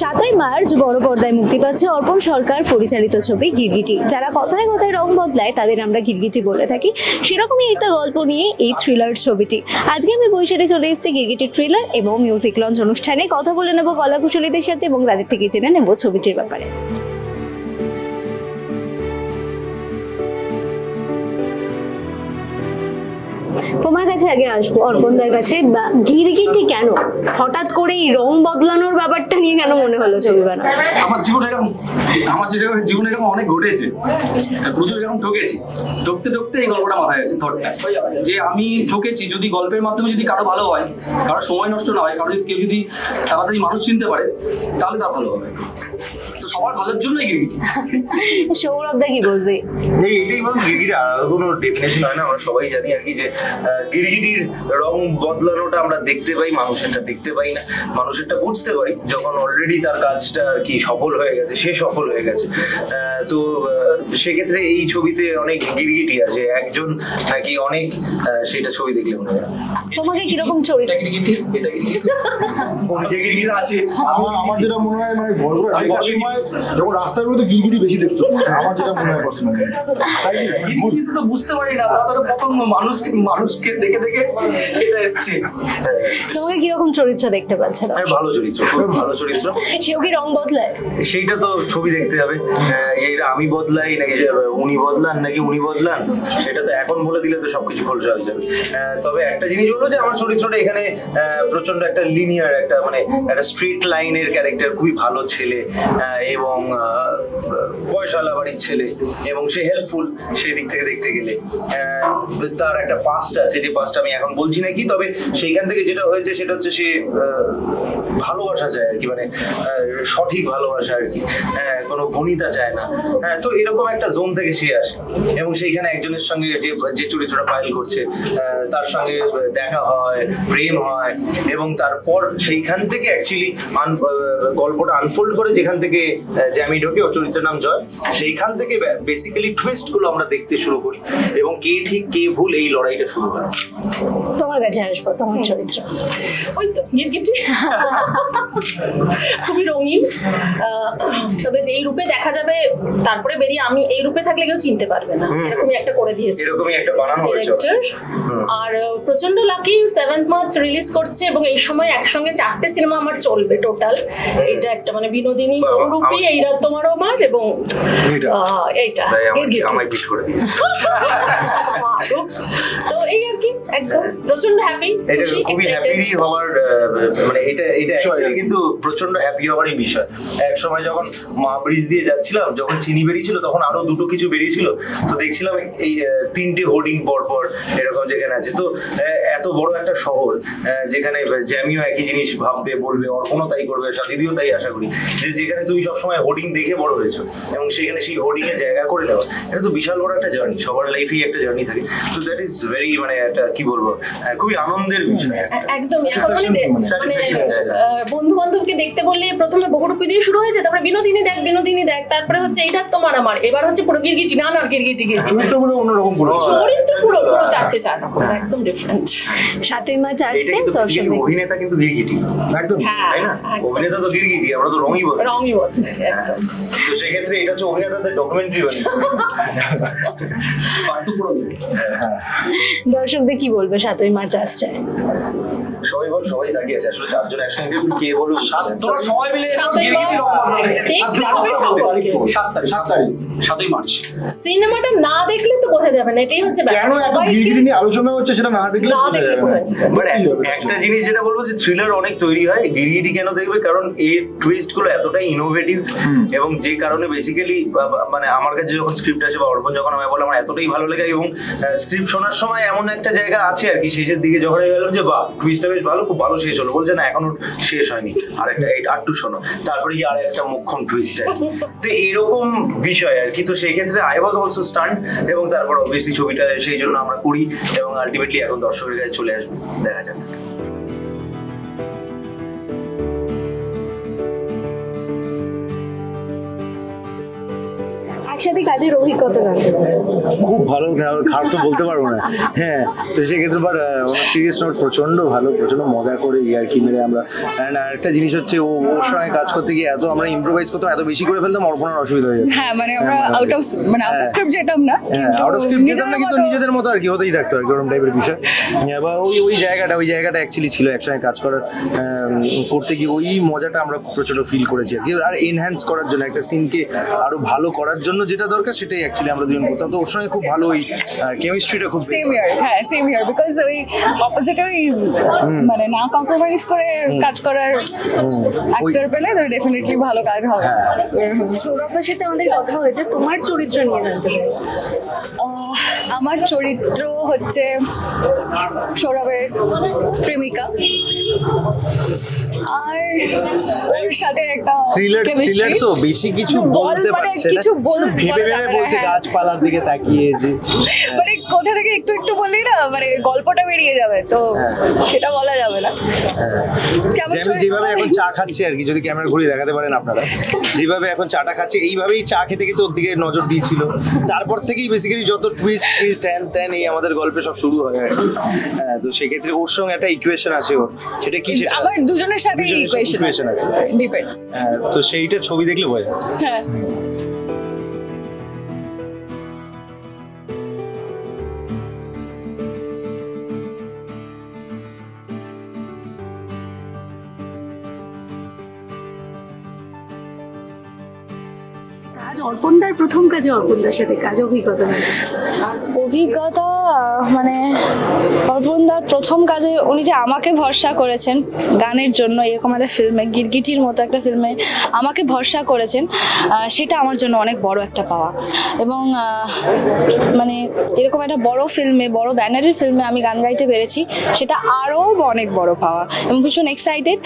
সাতই মার্চ বড় পর্দায় মুক্তি পাচ্ছে অর্পণ সরকার পরিচালিত ছবি গিরগিটি। যারা কথায় কথায় রং বদলায়, তাদের আমরা গিরগিটি বলে থাকি। সেরকমই একটা গল্প নিয়ে এই থ্রিলার ছবিটি। আজকে আমি বৈশাখে চলে এসেছি গিরগিটি থ্রিলার এবং মিউজিক লঞ্চ অনুষ্ঠানে। কথা বলে নেব কলাকুশলীদের সাথে এবং তাদের থেকে জেনে নেব ছবিটির ব্যাপারে। কাছে আগে আসব, অর্পণদার কাছে। গিরগিটি কেন? হঠাৎ করে এই রং বদলানোর ব্যাপারটা নিয়ে কেন মনে হলো ছবি বানানো? আমার জীবনে এরকম, আমার যেটা জীবনে এরকম অনেক ঘটেছে। প্রচুর এরকম ঠকেছি ঠকতে ঠকতে এই গল্পটা মাথায় আছে থটটা যে আমি ঠকেছি যদি গল্পের মাধ্যমে যদি কারও ভালো হয়, কারও সময় নষ্ট না হয়, কারও যদি কেউ যদি তাড়াতাড়ি মানুষ চিনতে পারে, তাহলে তার ভালো হবে। তো সবার ভালোর জন্যই গিরগিটি সৌরভ দা কি বলবে? যে এটাই বলুন গিরগিটির কোনো ডেফিনেশন হয় না আমরা সবাই জানি আর কি যে আহ, গিরগিটির রং বদলানোটা আমরা দেখতে পাই মানুষেরটা দেখতে পাই না মানুষেরটা বুঝতে পারি যখন অলরেডি তার কাজটা আর কি সফল হয়ে গেছে সে সফল হয়ে গেছে। তো সেক্ষেত্রে এই ছবিতে অনেক গিরগিটি আছে একজন নাকি অনেক আহ, সেটা ছবি দেখলে মনে হয়। তোমাকে কীরকম চরিত্র এটা গিরগিটি এটা গিরগিটি আছে। আমার আমার যেটা মনে হয় মানে ঢোকার সময় যখন রাস্তার মধ্যে গিরগিটি বেশি দেখতো আমার যেটা মনে হয় পার্সোনালি গিরগিটি তো বুঝতে পারি না তাদের প্রথম মানুষ মানুষকে দেখে দেখে এটা এসছে। তোমাকে কীরকম চরিত্র দেখতে পাচ্ছে? না হ্যাঁ, ভালো চরিত্র খুব ভালো চরিত্র। সেও কি রং বদলায়? সেইটা তো ছবি দেখতে এটা আমি বদলাই নাকি উনি বদলান নাকি উনি বদলান সেটা তো এখন বলে দিলে তো সবকিছু খোলসা হয়ে যাবে। তবে একটা জিনিস হলো যে আমার চরিত্রটা এখানে আহ, প্রচণ্ড একটা লিনিয়ার একটা মানে একটা স্ট্রিট লাইনের ক্যারেক্টার খুবই ভালো ছেলে। এবং পয়সাওয়ালা বাড়ির ছেলে এবং সে হেল্পফুল সেই দিক থেকে দেখতে গেলে। তার একটা পাস্ট আছে যে পাস্ট আমি এখন বলছি নাকি তবে সেইখান থেকে যেটা হয়েছে সেটা হচ্ছে সে ভালোবাসা চায় আর কি মানে সঠিক ভালোবাসা আর কি হ্যাঁ, কোনো ভনিতা চায় না। হ্যাঁ তো এরকম একটা জোন থেকে সে আসে। এবং সেইখানে একজনের সঙ্গে যে যে চরিত্রটা পাইল করছে তার সঙ্গে দেখা হয় প্রেম হয় এবং তারপর সেইখান থেকে অ্যাকচুয়ালি গল্পটা আনফোল্ড করে যেখান থেকে জ্যামি ঢোকে ও চরিত্রের নাম জয় সেইখান থেকে বেসিক্যালি টুইস্টগুলো আমরা দেখতে শুরু করি এবং কে ঠিক কে ভুল এই লড়াইটা শুরু হয় তোমার কাছে আসব তোমার চরিত্র। ওই তো গিরগিটি। খুবই রঙিন। যেই রূপে দেখা যাবে তারপরে বেরিয়ে আমি এই রূপে থাকলে কেউ চিনতে পারবে না। এরকমই একটা করে দিয়েছে। এরকমই একটা বানানো হয়েছে আর প্রচণ্ড লাকি সেভেন্থ মার্চ রিলিজ করছে এবং এই সময় একসঙ্গে চারটে সিনেমা আমার চলবে টোটাল এটা একটা মানে বিনোদিনী বহুরূপী এই রাত তোমার আমার এবং এইটা। আমায় পিট করে দিয়েছে। তো এই আর কি একদম প্রচণ্ড হ্যাপি এটা খুবই হ্যাপি হওয়ার মানে এটা এটা কিন্তু প্রচণ্ড হ্যাপি হওয়ারই বিষয়। এক সময় যখন মা ব্রিজ দিয়ে যাচ্ছিলাম যখন চিনি বেরিয়েছিল তখন আরও দুটো কিছু বেরিয়েছিল। তো দেখছিলাম এই তিনটে হোর্ডিং পর পর এরকম যেখানে আছে। তো এত বড় একটা শহর যেখানে জ্যামিও একই জিনিস ভাববে বলবে অর্পণও তাই করবে সাদিদিও তাই আশা করি। যে যেখানে তুমি সবসময় হোর্ডিং দেখে বড় হয়েছো এবং সেখানে সেই হোর্ডিং এ জায়গা করে নেওয়া এটা তো বিশাল বড় একটা জার্নি সবার লাইফেই একটা জার্নি থাকে। তো দ্যাট ইজ ভেরি মানে একটা কি বলব খুবই আনন্দের বিষয়। একদমই এখন মানে মানে। বন্ধু বান্ধবকে দেখতে বললে প্রথমে বহুরূপী দিয়ে শুরু হয়েছে তারপরে বিনোদিনী দেখ বিনোদিনী দেখ তারপরে হচ্ছে এইটা তোমার আমার। এবার হচ্ছে পুরো গিরগিটি না না গিরগিটি গিরগিটি। চরিত্রগুলো অন্যরকম পুরো। চরিত্র পুরো পুরো চারটে চার রকম একদম ডিফারেন্ট সাতই মার্চ এটা আসছে দর্শক অভিনেতা কিন্তু গিরগিটি। একদম। হ্যাঁ তাই না? অভিনেতা তো গিরগিটি আমরা তো রঙই বলি। রঙই বদলে একদম। তো সেক্ষেত্রে এটা হচ্ছে অভিনেতাদের ডকুমেন্টারি পার্টু পুরো। দর্শকদের কি বলবে সাতই মার্চ আসছে? সবাই বল সবাই তাকিয়ে আছে আসলে চারজন একসঙ্গে কে বলব তোমরা সবাই মিলে সাত তারিখ। সাত তারিখ। সাতই মার্চ। সিনেমাটা না দেখলে তো বোঝা যাবে না এটাই হচ্ছে কেন এত গিরগিরি নিয়ে আলোচনা হচ্ছে সেটা না দেখলে না বোঝা দেখলে যাবে না। বোঝা যাবে But দেখতেই হবে। একটা জিনিস যেটা বলব যে থ্রিলার অনেক তৈরি হয় গিরগিটি কেন দেখবে? কারণ এর টুইস্টগুলো এতটাই ইনোভেটিভ এবং যে কারণে বেসিক্যালি মানে আমার কাছে যখন স্ক্রিপ্ট আছে বা অর্পণ যখন আমায় বলে আমার এতটাই ভালো লাগে এবং স্ক্রিপ্ট শোনার সময় এমন একটা জায়গা আছে আর কি শেষের দিকে যখন আমি গেলাম যে বাহ টুইস্টটা বেশ ভালো, খুব ভালো শেষ হলো। বলছে, না, এখনও শেষ হয়নি। আর একটা আটটু শোনো। তারপরে গিয়ে আর একটা মুখ্যম টুইস্ট। তো এরকম বিষয় আর কি। তো সেই ক্ষেত্রে আই ওয়াজ অলসো স্টান্ট এবং তারপর অবভিয়াসলি ছবিটা সেই জন্য আমরা করি এবং আলটিমেটলি এখন দর্শকের কাছে চলে আসবে দেখা যাক। একসাথে কাজের অভিজ্ঞতা জানতে খুব ভালো খারাপ তো বলতে পারব না। হ্যাঁ তো সেক্ষেত্রে বাট সিরিয়াস নোট প্রচণ্ড ভালো প্রচণ্ড মজা করে আর কি মেরে আমরা। অ্যান্ড আরেকটা জিনিস হচ্ছে ও ওর সঙ্গে কাজ করতে গিয়ে এত আমরা ইম্প্রোভাইজ করতাম এত বেশি করে ফেলতাম অর্পণার অসুবিধা হয়ে যেত। হ্যাঁ মানে আমরা আউট অফ মানে আউট অফ হ্যাঁ। স্ক্রিপ্ট যেতাম না হ্যাঁ কিন্তু আউট অফ স্ক্রিপ্ট যেতাম না নিজেদের কিন্তু মতো- নিজেদের মতো আর কি হতেই থাকতো আর কি ওরকম টাইপের বিষয়। হ্যাঁ, বা ওই ওই জায়গাটা ওই জায়গাটা অ্যাকচুয়ালি ছিল একসঙ্গে কাজ করার করতে গিয়ে ওই মজাটা আমরা প্রচণ্ড ফিল করেছি আর কি। আর এনহ্যান্স করার জন্য একটা সিনকে আরও ভালো করার জন্য যেটা দরকার সেটাই অ্যাকচুয়ালি আমরা দুজন করতাম। তো ওর সঙ্গে খুব ভালো ওই কেমিস্ট্রিটা খুব সেম ইয়ার হ্যাঁ সেম ইয়ার বিকজ ওই অপোজিটে ওই মানে না কম্প্রোমাইজ করে কাজ করার অ্যাক্টর পেলে তো ডেফিনেটলি ভালো কাজ হবে। হ্যাঁ। সৌরভের সাথে আমাদের কথা হয়েছে তোমার চরিত্র নিয়ে জানতে চাই। আমার চরিত্র হচ্ছে সৌরভের প্রেমিকা। আর ওর সাথে একটা থ্রিলার থ্রিলার তো বেশি কিছু বলতে মানে পারছে না। কিছু বল- ভেবে ভেবে বলছে হ্যাঁ। গাছপালার দিকে তাকিয়ে যে মানে কোথা থেকে একটু একটু বললেই না মানে গল্পটা বেরিয়ে যাবে তো সেটা বলা যাবে না। কেমন যে আমি চরিত্র? যেভাবে এখন চা খাচ্ছি আর কি যদি ক্যামেরা ঘুরিয়ে দেখাতে পারেন আপনারা। যেভাবে এখন চাটা খাচ্ছে এইভাবেই চা খেতে খেতে ওর দিকে নজর দিয়েছিল। তারপর থেকেই বেসিক্যালি যত টুইস্ট টুইস্ট হ্যান ত্যান এই আমাদের গল্পে সব শুরু হয় আর কি। হ্যাঁ, তো সেক্ষেত্রে ওর সঙ্গে একটা ইকুয়েশন আছে ওর। সেটা কি সেটা? আমার দুজনের সাথে ইকুয়েশন আছে। ডিপেন্ডস হ্যাঁ, তো সেইটা ছবি দেখলে বোঝা যায়। হ্যাঁ। কাজ, অর্পণদার প্রথম কাজে অর্পণদার সাথে কাজ, অভিজ্ঞতা অভিজ্ঞতা মানে অর্পণদার প্রথম কাজে উনি যে আমাকে ভরসা করেছেন গানের জন্য, এরকম একটা ফিল্মে, গিরগিটির মতো একটা ফিল্মে আমাকে ভরসা করেছেন সেটা আমার জন্য অনেক বড় একটা পাওয়া। এবং মানে এরকম একটা বড় ফিল্মে, বড় ব্যানারের ফিল্মে আমি গান গাইতে পেরেছি, সেটা আরও অনেক বড় পাওয়া। এবং ভীষণ এক্সাইটেড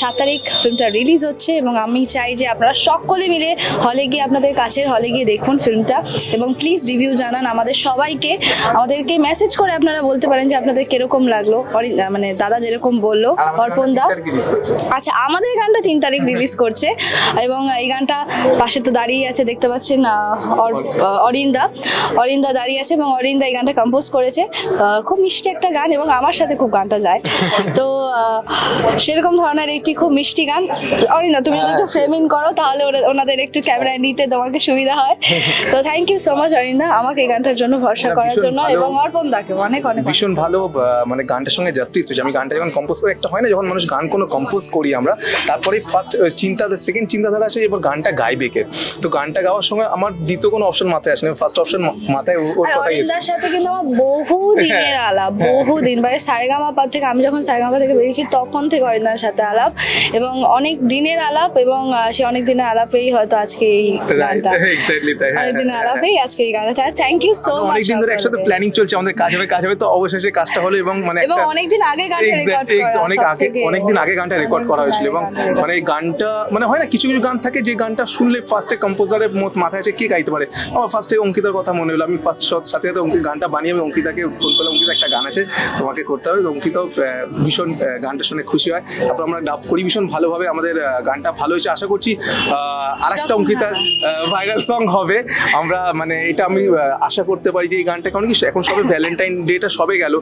সাত তারিখ ফিল্মটা রিলিজ হচ্ছে, এবং আমি চাই যে আপনারা সকলে মিলে হলে গিয়ে আপনাদের কাছের হলে গিয়ে দেখুন ফিল্মটা এবং প্লিজ রিভিউ জানান আমাদের সবাইকে। আমাদেরকে মেসেজ করে আপনারা বলতে পারেন যে আপনাদের কীরকম লাগল। মানে দাদা যেরকম বলল অর্পণ দা। আচ্ছা আমাদের গানটা তিন তারিখ রিলিজ করছে এবং এই গানটা পাশে তো দাঁড়িয়ে আছে দেখতে পাচ্ছেন অরিন্দা। অরিন্দা দাঁড়িয়ে আছে এবং অরিন্দা এই গানটা কম্পোজ করেছে। খুব মিষ্টি একটা গান এবং আমার সাথে খুব গানটা যায়। তো সেরকম ধরনের একটি খুব মিষ্টি গান। অরিন্দা তুমি যদি একটু ফ্রেমিং করো তাহলে ওনাদের একটু ক্যামেরায় নিতে তোমাকে সুবিধা হয়। তো thank you so much Arinda. আমাকে এই গানটার জন্য ভরসা করার জন্য এবং অর্পণ দাকে অনেক অনেক ভীষণ ভালো মানে গানটার সঙ্গে জাস্টিস হয়েছে। আমি গানটা যখন কম্পোজ করে একটা হয় না যখন মানুষ গান কোনো কম্পোজ করি আমরা তারপরে ফার্স্ট চিন্তা সেকেন্ড চিন্তাধারা আসে এবার গানটা গাইবে কে তো গানটা গাওয়ার সময় আমার দ্বিতীয় কোনো অপশন মাথায় আসে না। ফার্স্ট অপশন মাথায় ওর- কথাই অরিন্দার সাথে কিন্তু আমার বহু দিনের আলাপ বহু দিন। মানে সারেগামা পা থেকে আমি যখন সারেগামা থেকে বেরিয়েছি তখন থেকে অরিন্দার সাথে আলাপ এবং অনেক দিনের আলাপ এবং সে অনেক দিনের আলাপেই হয়তো আজকে এই গানটা। এক্স্যাক্টলি তাই হ্যাঁ, অনেক দিনের হ্যাঁ, হ্যাঁ। আলাপেই আজকে এই গানটা। থ্যাংক ইউ সো মাচ অনেকদিন ধরে একসাথে প্ল্যানিং চলছে আমাদের কাজ হবে কাজ হবে তো অবশেষে কাজটা হলো এবং মানে এবং অনেকদিন আগে গানটা রেকর্ড করা অনেক আগে অনেকদিন আগে গানটা রেকর্ড করা হয়েছিল এবং মানে গানটা মানে হয় না কিছু কিছু গান থাকে যে গানটা শুনলে ফার্স্টে কম্পোজারের মাথায় আসে কে গাইতে পারে? আমার ফার্স্টে অঙ্কিতার কথা মনে হলো আমি ফার্স্ট সাথে সাথে অঙ্কিত গানটা বানিয়ে আমি অঙ্কিতাকে ফোন করলাম অঙ্কিতা একটা গান আছে তোমাকে করতে হবে। অঙ্কিতাও ভীষণ গানটা শুনে খুশি হয়। তারপর আমরা ডাব করি ভীষণ ভালোভাবে আমাদের গানটা ভালো হয়েছে আশা করছি। আর একটা অঙ্কিতার ভাইরাল সং হবে। আমরা মানে এটা আমি আশা করতে পারি যে এই গানটা কারণ কি এখন সবে ভ্যালেন্টাইন ডেটা সবে গেল।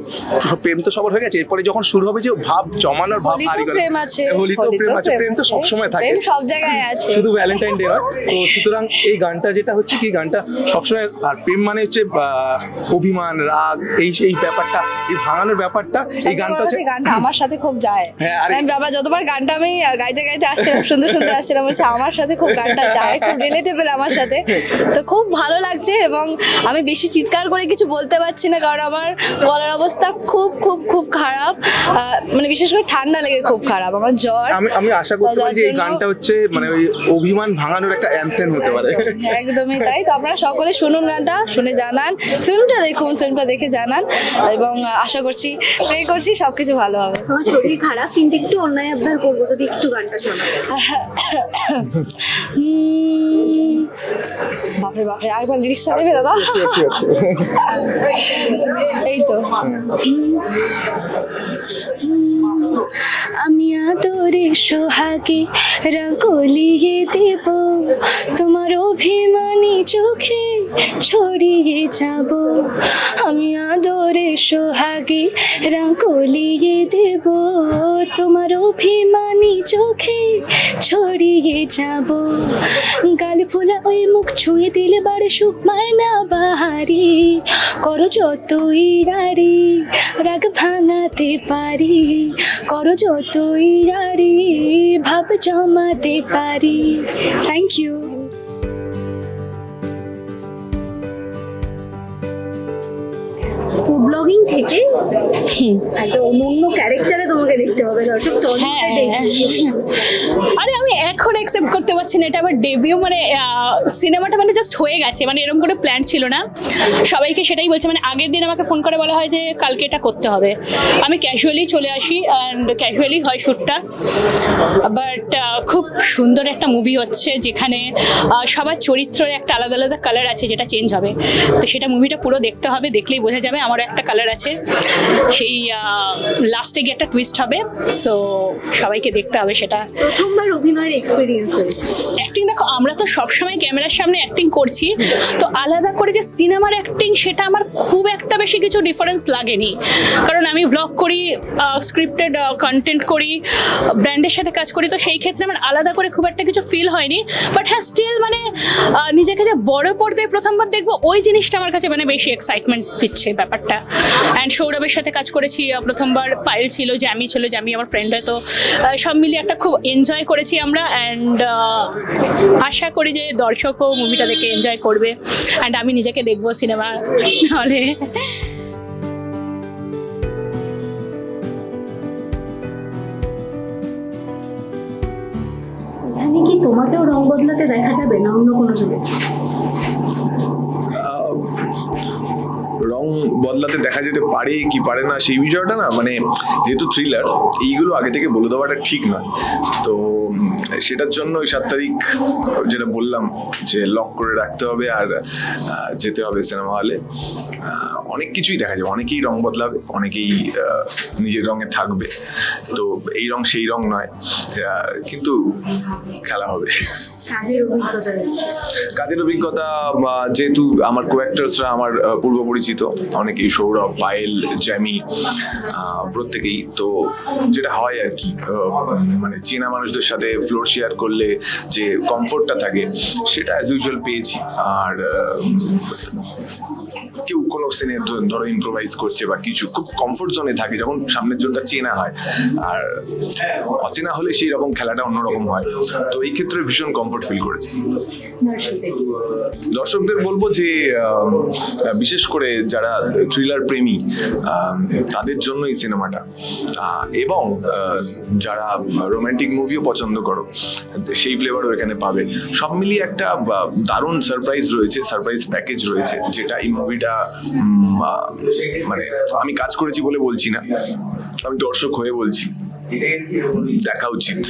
প্রেম তো সবার হয়ে গেছে। এরপরে যখন শুরু হবে যে ভাব জমানোর ভাব হারিয়ে গেল। প্রেম আছে হোলিতেও প্রেম আছে প্রেম তো সবসময় থাকে। প্রেম সব জায়গায় আছে। শুধু ভ্যালেন্টাইন ডে নয়। তো সুতরাং এই গানটা যেটা হচ্ছে কি গানটা সবসময় আর প্রেম মানে হচ্ছে অভিমান রাগ এই এই ব্যাপারটা এই ভাঙানোর ব্যাপারটা এই গানটা হচ্ছে গানটা আমার সাথে খুব যায়। হ্যাঁ, আরে- আমি বাবা যতবার গানটা আমি গাইতে গাইতে আসছিলাম শুনতে শুনতে আসছিলাম বলছে আমার সাথে খুব গানটা যায় খুব রিলেটেবল আমার সাথে। তো খুব ভালো লাগছে এবং আমি বেশি চিৎকার করে কিছু বলতে পারছি না কারণ আমার গলার অবস্থা খুব খুব খুব খারাপ। মানে বিশেষ করে ঠান্ডা লেগে খুব খারাপ আমার জ্বর। আমি আমি আশা করতে পারি যে এই গানটা হচ্ছে মানে ওই অভিমান ভাঙানোর একটা অ্যান্থেম হতে পারে। একদমই তাই। তো আপনারা সকলে শুনুন গানটা শুনে জানান। ফিল্মটা দেখুন ফিল্মটা দেখে জানান। এবং আশা করছি প্রে করছি সবকিছু ভালো হবে। তোমার শরীর খারাপ কিন্তু একটু অন্যায় আবদার করব যদি একটু গানটা শোনা বাপরে বাপরে আরেকবার লিরিক্সটা দেবে দাদা? এই তো। আমি আদরে সোহাগে রাগলিয়ে দেব তোমার অভিমানী চোখে ছড়িয়ে যাব। আমি আদরে সোহাগে রাগলিয়ে দেব তোমার অভিমানী চোখে ছড়িয়ে যাব। গাল ফোলা ওই মুখ ছুঁয়ে দিলে বাড়ে সুখ, মায়না বাহারি। করো যতই রারি রাগ ভাঙাতে পারি। করো যতই রারি ভাব জমাতে পারি। থ্যাংক ইউ ফুড ব্লগিং থেকে একটা অন্য ক্যারেক্টারে তোমাকে দেখতে হবে দর্শক। হ্যাঁ, টলিউডে আরে আমি এখন অ্যাকসেপ্ট করতে পারছি না। এটা আবার ডেবিউ মানে সিনেমাটা মানে জাস্ট হয়ে গেছে। মানে এরকম করে প্ল্যান ছিল না। সবাইকে সেটাই বলছে মানে আগের দিন আমাকে ফোন করে বলা হয় যে কালকে এটা করতে হবে। আমি ক্যাজুয়ালি চলে আসি অ্যান্ড ক্যাজুয়ালি হয় শ্যুটটা বাট খুব সুন্দর একটা মুভি হচ্ছে যেখানে সবার চরিত্রের একটা আলাদা আলাদা কালার আছে যেটা চেঞ্জ হবে। তো সেটা মুভিটা পুরো দেখতে হবে দেখলেই বোঝা যাবে আমারও একটা কালার আছে। সেই লাস্টে গিয়ে একটা টুইস্ট হবে। সো সবাইকে দেখতে হবে সেটা। প্রথমবার অভিনয়ের এক্সপিরিয়েন্স অ্যাক্টিং দেখো আমরা তো সবসময় ক্যামেরার সামনে অ্যাক্টিং করছি। তো আলাদা করে যে সিনেমার অ্যাক্টিং সেটা আমার খুব একটা বেশি কিছু ডিফারেন্স লাগেনি। কারণ আমি ব্লগ করি স্ক্রিপ্টেড কন্টেন্ট করি ব্র্যান্ডের সাথে কাজ করি। তো সেই ক্ষেত্রে আমার আলাদা করে খুব একটা কিছু ফিল হয়নি। বাট হ্যাঁ স্টিল মানে নিজেকে যে বড় পর্দায় প্রথমবার দেখব ওই জিনিসটা আমার কাছে মানে বেশি এক্সাইটমেন্ট দিচ্ছে ব্যাপারটা। অ্যান্ড সৌরভের সাথে কাজ করেছি প্রথমবার পায়েল ছিল, জ্যামি ছিল, জ্যামি আমার ফ্রেন্ড হয়, তো সব মিলিয়ে একটা খুব এনজয় করেছি আমরা অ্যান্ড আশা করি যে দর্শকও মুভিটা দেখে এনজয় করবে অ্যান্ড আমি নিজেকে দেখব সিনেমা হলে কি তোমাকেও রং বদলাতে দেখা যাবে না অন্য কোনো চরিত্র বদলাতে দেখা যেতে পারে কি পারে না, সেই বিষয়টা না মানে যেহেতু থ্রিলার এইগুলো আগে থেকে বলে দেওয়াটা ঠিক নয়। তো সেটার জন্য ওই সাত তারিখ যেটা বললাম যে লক করে রাখতে হবে আর যেতে হবে সিনেমা হলে অনেক কিছুই দেখা যাবে অনেকেই রং বদলাবে অনেকেই নিজের রঙে থাকবে। তো এই রং সেই রং নয় কিন্তু খেলা হবে। কাজের অভিজ্ঞতা বা যেহেতু আমার কো অ্যাক্টার্সরা আমার পূর্ব পরিচিত অনেকেই সৌরভ পায়েল জ্যামি প্রত্যেকেই তো যেটা হয় আর কি মানে চেনা মানুষদের সাথে ফ্লোর শেয়ার করলে যে কমফোর্টটা থাকে সেটা অ্যাজ ইউজুয়াল পেয়েছি। আর কেউ কোনো সিনে ধরো ইম্প্রোভাইজ করছে বা কিছু খুব কমফোর্ট জোনে থাকে যখন সামনের জনটা চেনা হয়। আর অচেনা হলে সেই রকম খেলাটা অন্যরকম হয়। তো এই ক্ষেত্রে ভীষণ কমফোর্ট ফিল করেছি। দর্শকদের বলব যে বিশেষ করে যারা থ্রিলার প্রেমী তাদের জন্য এই সিনেমাটা এবং যারা রোমান্টিক মুভিও পছন্দ করো সেই ফ্লেভারও এখানে পাবে। সব মিলিয়ে একটা দারুণ সারপ্রাইজ রয়েছে সারপ্রাইজ প্যাকেজ রয়েছে যেটা এই মুভিটা মানে আমি কাজ করেছি বলে বলছি না। আমি দর্শক হয়ে বলছি। দেখা উচিত।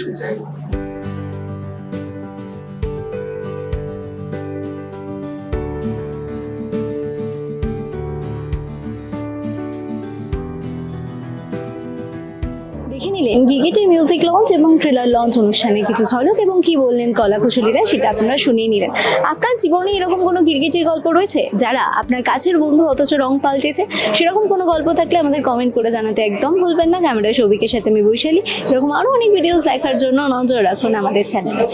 গিগিটি মিউজিক লঞ্চ এবং ট্রেলার লঞ্চ অনুষ্ঠানে কিছু ঝলক এবং কি বললেন কলা কলাকুশলীরা সেটা আপনারা শুনিয়ে নিলেন। আপনার জীবনে এরকম কোনো গিরগিটির গল্প রয়েছে? যারা আপনার কাছের বন্ধু অথচ রং পাল্টেছে, সেরকম কোনো গল্প থাকলে আমাদের কমেন্ট করে জানাতে একদম ভুলবেন না। ক্যামেরায় সৌভিকের সাথে আমি বৈশালী। এরকম আরও অনেক ভিডিওস দেখার জন্য নজর রাখুন আমাদের চ্যানেলে